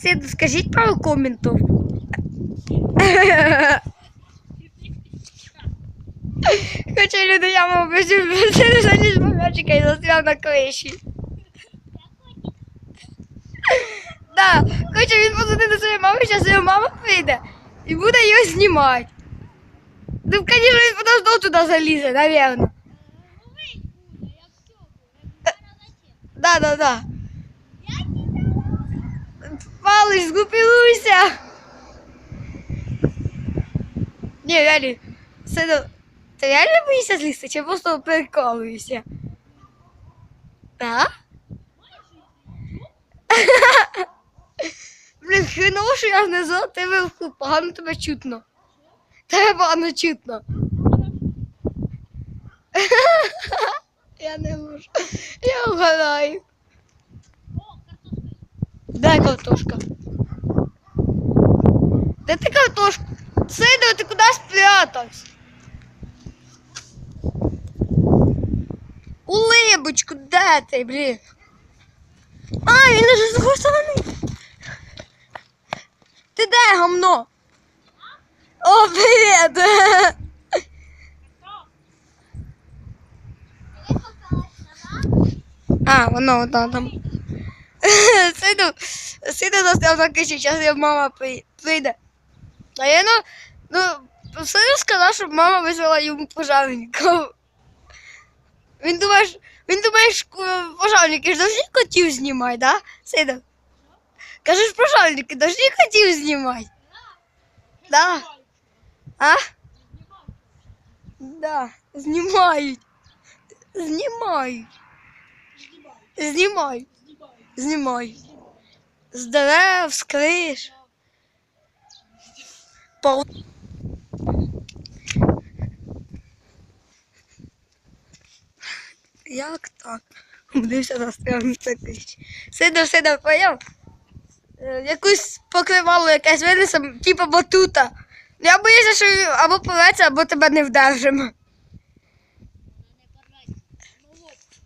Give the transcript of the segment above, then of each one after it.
Сид, скажіть пару коментів. Хоча люди яму обижу, це за ніж м'ячика і застряв на криші. Да, хоча він позвонив до своєї мами, зараз його мама прийде і буде його знімати. Ну, звісно, він подождав туди залізе, напевно. Да, да, да. Згупилуйся. Не, реально, Сиду, ти реально боїшся злізти, чи просто прикалуєшся? Да? Блін, хреново, що я знизу, ти вверху, погано тебе чутно. Тебе погано чутно. Я не можу. Я вгадаю. Де картошка? Де ти картошка? Сидор, ти куди спрятався? Улибочку, де ти, блін? А, він уже з другої сторони. Ти де? О, привіт! А, воно воно там. Сиду, сиду застряв на киші, зараз мама при- прийде. А я ну, ну, сиду сказав, щоб мама визвала йому пожарників. Він думає, що- він думає, що пожарники ж завжди котів знімають, да? Сиду? Кажеш, пожарники завжди котів знімають. Да. А? Да, знімають. Знімають. Знімають. Знімають. З дерев, з криш. Пол... Як так? Будився застрягнути такий. Сидор, сидор, поняв? Е, Якусь покривало якесь винесем, типу батута. Я боюся, що або порветься, або тебе не вдержимо.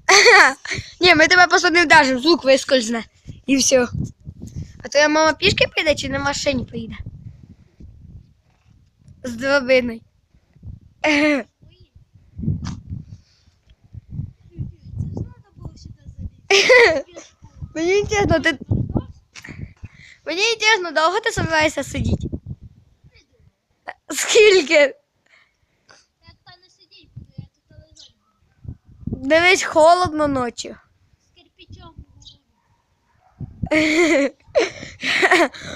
Ні, ми тебе просто не вдержимо, звук вискользне. І все. А твоя мама пішки прийде чи на машині поїде? З дробиною. Мені інтересно, ти. Мені інтересно, довго ти собираєшся сидіти? Скільки? Дивись, холодно ночі. З кирпичом